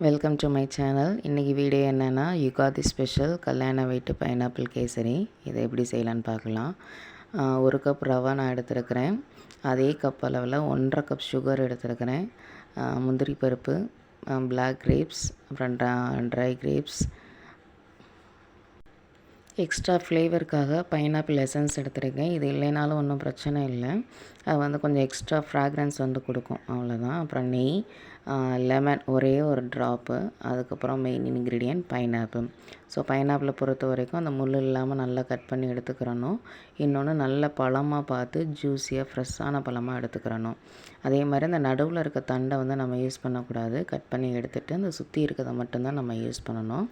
Welcome to my channel இன்றைக்கி video என்னென்னா Ugadi special கல்யாண வீட்டு பைனாப்பிள் கேசரி. இதை எப்படி செய்யலான்னு பார்க்கலாம். ஒரு கப் ரவா நான் எடுத்துருக்கிறேன். அதே கப் அளவில் ஒன்றரை கப் சுகர் எடுத்துருக்கிறேன். முந்திரி பருப்பு பிளாக் கிரேப்ஸ் அப்புறம் ட்ரை கிரேப்ஸ் எக்ஸ்ட்ரா ஃப்ளேவருக்காக பைனாப்பிள் எசன்ஸ் எடுத்திருக்கேன். இது இல்லைனாலும் ஒன்றும் பிரச்சனை இல்லை. அது வந்து கொஞ்சம் எக்ஸ்ட்ரா ஃப்ராக்ரன்ஸ் வந்து கொடுக்கும். அவ்வளோதான் அப்புறம் நெய் லெமன் ஒரே ஒரு ட்ராப்பு. அதுக்கப்புறம் மெயின் இன்க்ரீடியன்ட் பைனாப்பிள். ஸோ பைனாப்பிளை பொறுத்த வரைக்கும் அந்த முள் இல்லாமல் நல்லா கட் பண்ணி எடுத்துக்கிறணும். இன்னொன்று நல்ல பழமாக பார்த்து ஜூஸியாக ஃப்ரெஷ்ஷான பழமாக எடுத்துக்கிறணும். அதே மாதிரி அந்த நடுவில் இருக்க தண்டை வந்து நம்ம யூஸ் பண்ணக்கூடாது. கட் பண்ணி எடுத்துகிட்டு அந்த சுற்றி இருக்கிறத மட்டும்தான் நம்ம யூஸ் பண்ணணும்.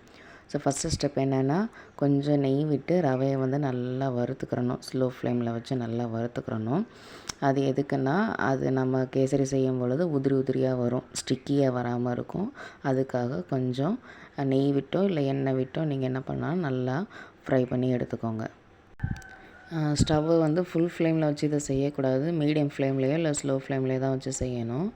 ஸோ ஃபஸ்ட்டு ஸ்டெப் என்னென்னா கொஞ்சம் நெய் விட்டு ரவையை வந்து நல்லா வறுத்துக்கிறணும். ஸ்லோ ஃப்ளேமில் வச்சு நல்லா வறுத்துக்கிறணும். அது எதுக்குன்னா அது நம்ம கேசரி செய்யும் பொழுது உதிரி உதிரியாக வரும். ஸ்டிக்கியாக வராமல் இருக்கும். அதுக்காக கொஞ்சம் நெய் விட்டோ இல்லை எண்ணெய் விட்டோ நீங்கள் என்ன பண்ணாலும் நல்லா ஃப்ரை பண்ணி எடுத்துக்கோங்க. ஸ்டவ்வை வந்து ஃபுல் ஃப்ளேமில் வச்சு இதை செய்யக்கூடாது. மீடியம் ஃப்ளேம்லேயோ இல்லை ஸ்லோ ஃப்ளேம்லேயோ தான் வச்சு செய்யணும்.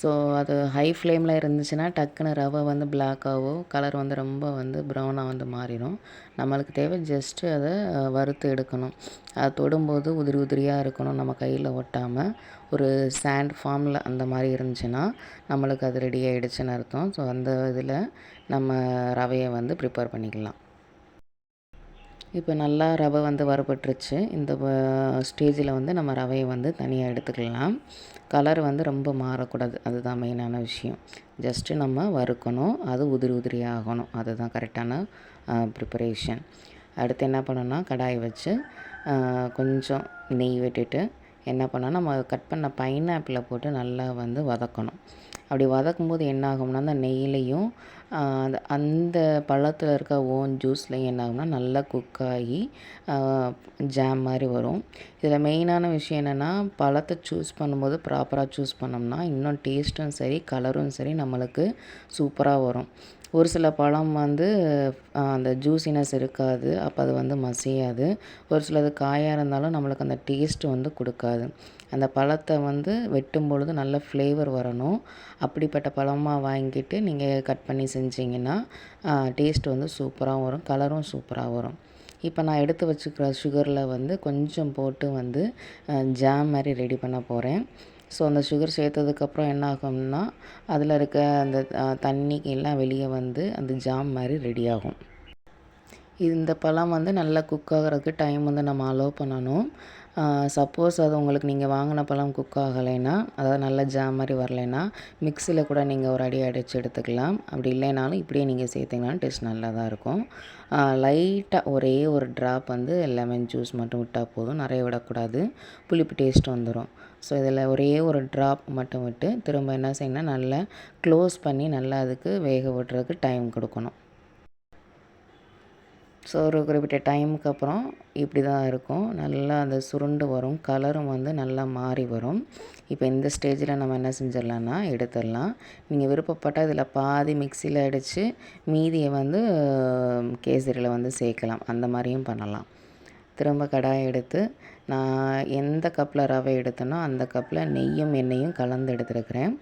ஸோ அது ஹை ஃப்ளேமில் இருந்துச்சுன்னா டக்குன்னு ரவை வந்து பிளாக்காகவோ கலர் வந்து ரொம்ப வந்து ப்ரௌனாக வந்து மாறிடும். நம்மளுக்கு தேவை ஜஸ்ட்டு அதை வறுத்து எடுக்கணும். அது தொடும்போது உதிரி உதிரியாக இருக்கணும் நம்ம கையில் ஒட்டாமல் ஒரு சாண்ட் ஃபார்மில் அந்த மாதிரி இருந்துச்சுன்னா நம்மளுக்கு அது ரெடி ஆகிடுச்சுன்னு அர்த்தம். ஸோ அந்த இதில் நம்ம ரவையை வந்து ப்ரிப்பேர் பண்ணிக்கலாம். இப்போ நல்லா ரவை வந்து வறுபட்டுருச்சு. இந்த ஸ்டேஜில் வந்து நம்ம ரவையை வந்து தனியாக எடுத்துக்கலாம். கலர் வந்து ரொம்ப மாறக்கூடாது. அதுதான் மெயினான விஷயம். ஜஸ்ட்டு நம்ம வறுக்கணும். அது உதிரி உதிரி ஆகணும். அதுதான் கரெக்டான ப்ரிப்பரேஷன் அடுத்து என்ன பண்ணணும்னா கடாய் வச்சு கொஞ்சம் நெய் விட்டுட்டு என்ன பண்ணால் நம்ம கட் பண்ண பைனாப்பிளை போட்டு நல்லா வந்து வதக்கணும். அப்படி வதக்கும்போது என்ன ஆகும்னா அந்த நெய்லேயும் அந்த அந்த பழத்தில் இருக்க ஓன் ஜூஸ்லேயும் என்ன ஆகும்னா நல்லா குக் ஆகி ஜாம் மாதிரி வரும். இதில் மெயினான விஷயம் என்னென்னா பழத்தை சூஸ் பண்ணும்போது ப்ராப்பராக சூஸ் பண்ணோம்னா இன்னும் டேஸ்ட்டும் சரி கலரும் சரி நம்மளுக்கு சூப்பராக வரும். ஒரு சில பழம் வந்து அந்த ஜூஸினஸ் இருக்காது. அப்போ அது வந்து மசியாது. ஒரு சிலது காயாக இருந்தாலும் நம்மளுக்கு அந்த டேஸ்ட் வந்து கொடுக்காது. அந்த பழத்தை வந்து வெட்டும் பொழுது நல்ல ஃப்ளேவர் வரணும். அப்படிப்பட்ட பழமாக வாங்கிட்டு நீங்கள் கட் பண்ணி செஞ்சிங்கன்னா டேஸ்ட் வந்து சூப்பராக வரும். கலரும் சூப்பராக வரும். இப்போ நான் எடுத்து வச்சுக்கிற சுகரில் வந்து கொஞ்சம் போட்டு வந்து ஜாம் மாதிரி ரெடி பண்ண போகிறேன் ஸோ அந்த சுகர் சேர்த்ததுக்கப்புறம் என்ன ஆகும்னா அதில் இருக்க அந்த தண்ணிக்கு எல்லாம் வெளியே வந்து அந்த ஜாம் மாதிரி ரெடி ஆகும். இந்த பழம் வந்து நல்லா குக் ஆகிறதுக்கு டைம் வந்து நம்ம அலோவ் பண்ணணும். சப்போஸ் அது உங்களுக்கு நீங்கள் வாங்கின பழம் குக் ஆகலைன்னா அதாவது நல்ல ஜாம் மாதிரி வரலைன்னா மிக்சியில் கூட நீங்கள் ஒரு அடி அடித்து எடுத்துக்கலாம். அப்படி இல்லைனாலும் இப்படியே நீங்கள் சேர்த்திங்கனாலும் டேஸ்ட் நல்லா தான் இருக்கும் லைட்டாக ஒரே ஒரு ட்ராப் வந்து லெமன் ஜூஸ் மட்டும் விட்டால் போதும். நிறைய விடக்கூடாது. புளிப்பு டேஸ்ட் வந்துடும் ஸோ இதில் ஒரே ஒரு ட்ராப் மட்டும் விட்டு திரும்ப என்ன செய்யணும்னா நல்லா க்ளோஸ் பண்ணி நல்லா அதுக்கு வேக விடுறதுக்கு டைம் கொடுக்கணும். ஸோ ஒரு குறிப்பிட்ட டைமுக்கு அப்புறம் இப்படி தான் இருக்கும். நல்லா அந்த சுருண்டு வரும் கலரும் வந்து நல்லா மாறி வரும். இப்போ இந்த ஸ்டேஜில் நம்ம என்ன செஞ்சிடலான்னா எடுத்துடலாம். நீங்கள் விருப்பப்பட்டால் இதில் பாதி மிக்சியில் அடித்து மீதியை வந்து கேசரியில் வந்து சேர்க்கலாம். அந்த மாதிரியும் பண்ணலாம். திரும்ப கடாயை எடுத்து நான் எந்த கப்பில் ரவை எடுத்தேனோ அந்த கப்பில் நெய்யும் எண்ணெயும் கலந்து எடுத்துருக்கிறேன்.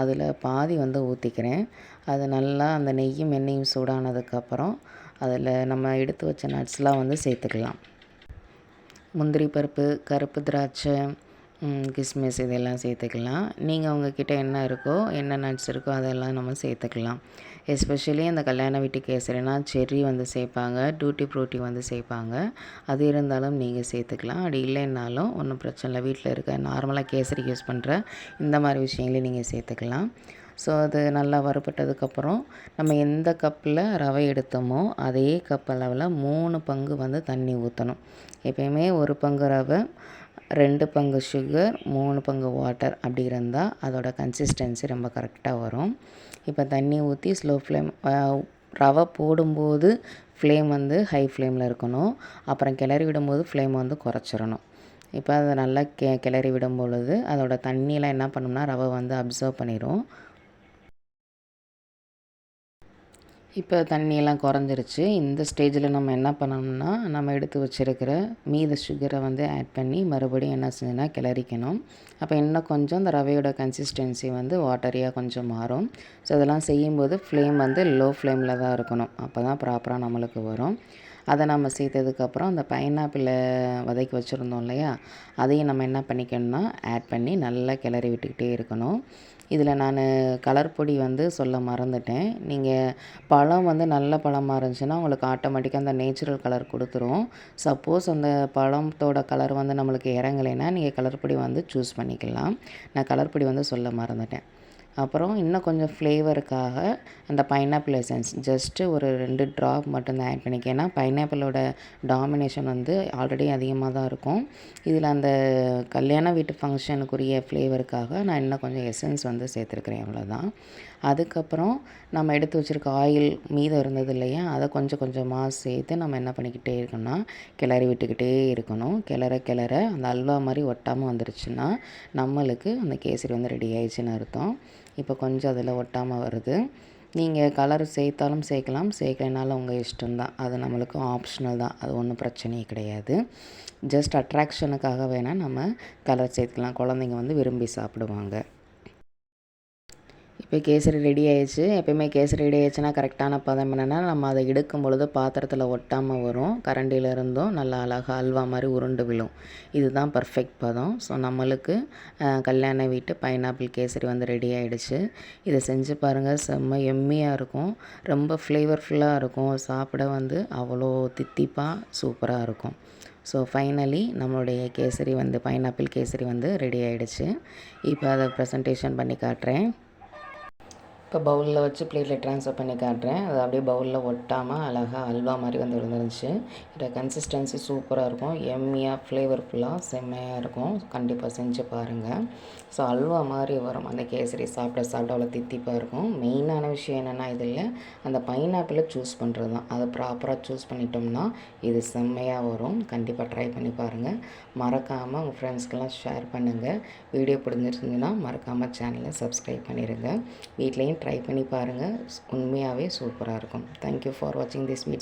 அதில் பாதி வந்து ஊற்றிக்கிறேன் அது நல்லா அந்த நெய்யும் எண்ணெயும் சூடானதுக்கப்புறம் அதில் நம்ம எடுத்து வச்ச நட்ஸ்லாம் வந்து சேர்த்துக்கலாம். முந்திரி பருப்பு கருப்பு திராட்சை கிஸ்மிஸ் இதெல்லாம் சேர்த்துக்கலாம். நீங்கள் உங்ககிட்ட என்ன இருக்கோ என்ன நட்ஸ் இருக்கோ அதெல்லாம் நம்ம சேர்த்துக்கலாம். எஸ்பெஷலி அந்த கல்யாண வீட்டு கேசரினா செர்ரி வந்து சேர்ப்பாங்க டூட்டி ஃப்ரூட்டி வந்து சேர்ப்பாங்க. அது இருந்தாலும் நீங்கள் சேர்த்துக்கலாம். அப்படி இல்லைன்னாலும் ஒன்றும் பிரச்சனை இல்லை. வீட்டில் இருக்க நார்மலாக கேசரி யூஸ் பண்ணுற இந்த மாதிரி விஷயங்களையும் நீங்கள் சேர்த்துக்கலாம். ஸோ அது நல்லா வறுபட்டதுக்கப்புறம் நம்ம எந்த கப்பில் ரவை எடுத்தோமோ அதே கப் அளவில் மூணு பங்கு வந்து தண்ணி ஊற்றணும் எப்பயுமே ஒரு பங்கு ரவை ரெண்டு பங்கு சுகர் மூணு பங்கு வாட்டர் அப்படி இருந்தால் அதோட கன்சிஸ்டன்சி ரொம்ப கரெக்டாக வரும். இப்போ தண்ணி ஊற்றி ஸ்லோ ஃப்ளேம் ரவை போடும்போது ஃப்ளேம் வந்து ஹை ஃப்ளேமில் இருக்கணும். அப்புறம் கிளறி விடும்போது ஃப்ளேம் வந்து குறைச்சிடணும். இப்போ அதை நல்லா கெ கிளறி விடும் பொழுது அதோட தண்ணியெலாம் என்ன பண்ணோம்னா ரவை வந்து அப்சர்வ் பண்ணிடும் இப்போ தண்ணியெல்லாம் குறைஞ்சிருச்சு. இந்த ஸ்டேஜில் நம்ம என்ன பண்ணணும்னா நம்ம எடுத்து வச்சுருக்கிற மீத சுகரை வந்து ஆட் பண்ணி மறுபடியும் என்ன செஞ்சுன்னா கிளறிக்கணும். அப்போ இன்னும் கொஞ்சம் இந்த ரவையோட கன்சிஸ்டன்சி வந்து வாட்டரியாக கொஞ்சம் மாறும். ஸோ இதெல்லாம் செய்யும்போது ஃப்ளேம் வந்து லோ ஃப்ளேமில் தான் இருக்கணும். அப்போ தான் ப்ராப்பராக நம்மளுக்கு வரும். அதை நம்ம சேர்த்ததுக்கப்புறம் அந்த பைனாப்பிளை வதக்கி வச்சுருந்தோம் இல்லையா அதையும் நம்ம என்ன பண்ணிக்கணும்னா ஆட் பண்ணி நல்லா கிளறி விட்டுக்கிட்டே இருக்கணும். இதில் நான் கலர் பொடி வந்து சொல்ல மறந்துட்டேன். நீங்கள் பழம் வந்து நல்ல பழமாக இருந்துச்சுன்னா உங்களுக்கு ஆட்டோமேட்டிக்காக அந்த நேச்சுரல் கலர் கொடுத்துரும். சப்போஸ் அந்த பழத்தோட கலர் வந்து நம்மளுக்கு இறங்கலைன்னா நீங்கள் கலர் பொடி வந்து சூஸ் பண்ணிக்கலாம். நான் கலர் பொடி வந்து சொல்ல மறந்துட்டேன். அப்புறம் இன்னும் கொஞ்சம் ஃப்ளேவருக்காக அந்த பைனாப்பிள் எசன்ஸ் ஜஸ்ட்டு ஒரு ரெண்டு ட்ராப் மட்டும்தான் ஆட் பண்ணிக்க. ஏன்னா பைனாப்பிளோட டாமினேஷன் வந்து ஆல்ரெடி அதிகமாக தான் இருக்கும். இதில் அந்த கல்யாண வீட்டு ஃபங்க்ஷனுக்குரிய ஃப்ளேவருக்காக நான் இன்னும் கொஞ்சம் எசன்ஸ் வந்து சேர்த்துருக்குறேன். அவ்வளோதான் அதுக்கப்புறம் நம்ம எடுத்து வச்சுருக்க ஆயில் மீதம் இருந்தது இல்லையா? அதை கொஞ்சம் கொஞ்சமாக சேர்த்து நம்ம என்ன பண்ணிக்கிட்டே இருக்கணும்னா கிளறி விட்டுக்கிட்டே இருக்கணும். கிளற கிளற அந்த அல்வா மாதிரி ஒட்டாமல் வந்துருச்சுன்னா நம்மளுக்கு அந்த கேசரி வந்து ரெடி ஆயிடுச்சுன்னு அர்த்தம். இப்போ கொஞ்சம் அதில் ஒட்டாமல் வருது. நீங்கள் கலர் சேர்த்தாலும் சேர்க்கலாம் சேர்க்கலைனாலும் உங்கள் இஷ்டம்தான். அது நம்மளுக்கு ஆப்ஷனல் தான். அது ஒன்றும் பிரச்சனையே கிடையாது. ஜஸ்ட் அட்ராக்ஷனுக்காக வேணால் நம்ம கலர் சேர்த்துக்கலாம். குழந்தைங்க வந்து விரும்பி சாப்பிடுவாங்க. இப்போ கேசரி ரெடி ஆயிடுச்சு. எப்பயுமே கேசரி ரெடி ஆயிடுச்சுன்னா கரெக்டான பதம் என்னென்னா நம்ம அதை எடுக்கும் பொழுது பாத்திரத்தில் ஒட்டாமல் வரும். கரண்டியிலிருந்தும் நல்லா அழகாக அல்வா மாதிரி உருண்டு விழும். இதுதான் பர்ஃபெக்ட் பதம். ஸோ நம்மளுக்கு கல்யாண வீட்டு பைனாப்பிள் கேசரி வந்து ரெடி ஆகிடுச்சு இதை செஞ்சு பாருங்கள் செம்ம எம்மியாக இருக்கும். ரொம்ப ஃப்ளேவர்ஃபுல்லாக இருக்கும். சாப்பிட வந்து அவ்வளோ தித்திப்பாக சூப்பராக இருக்கும். ஸோ ஃபைனலி நம்மளுடைய கேசரி வந்து பைனாப்பிள் கேசரி வந்து ரெடி ஆகிடுச்சு இப்போ அதை ப்ரெசன்டேஷன் பண்ணி காட்டுறேன். இப்போ பவுலில் வச்சு பிளேட்டில் ட்ரான்ஸ்ஃபர் பண்ணி காட்டுறேன். அது அப்படியே பவுலில் ஒட்டாமல் அழகாக அல்வா மாதிரி வந்து விழுந்துருந்துச்சு இதோட கன்சிஸ்டன்சி சூப்பராக இருக்கும். எம்மியாக ஃப்ளேவர்ஃபுல்லாக செம்மையாக இருக்கும். கண்டிப்பாக செஞ்சு பாருங்கள் ஸோ அல்வா மாதிரி வரும். அந்த கேசரி சாப்பிட சாப்பிட அவ்வளோ தித்திப்பாக இருக்கும். மெயினான விஷயம் என்னென்னா இதில் அந்த பைனாப்பிளை சூஸ் பண்ணுறது தான். அதை ப்ராப்பராக சூஸ் பண்ணிட்டோம்னா இது செம்மையாக வரும். கண்டிப்பாக ட்ரை பண்ணி பாருங்கள் மறக்காமல் உங்கள் ஃப்ரெண்ட்ஸ்க்கெல்லாம் ஷேர் பண்ணுங்கள் வீடியோ பிடிச்சிருந்துச்சுன்னா மறக்காமல் சேனலை சப்ஸ்கிரைப் பண்ணிடுங்க வீட்லேயும் ட்ரை பண்ணி பாருங்கள் உண்மையாகவே சூப்பராக இருக்கும். தேங்க்யூ ஃபார் வாட்சிங் திஸ் வீடியோ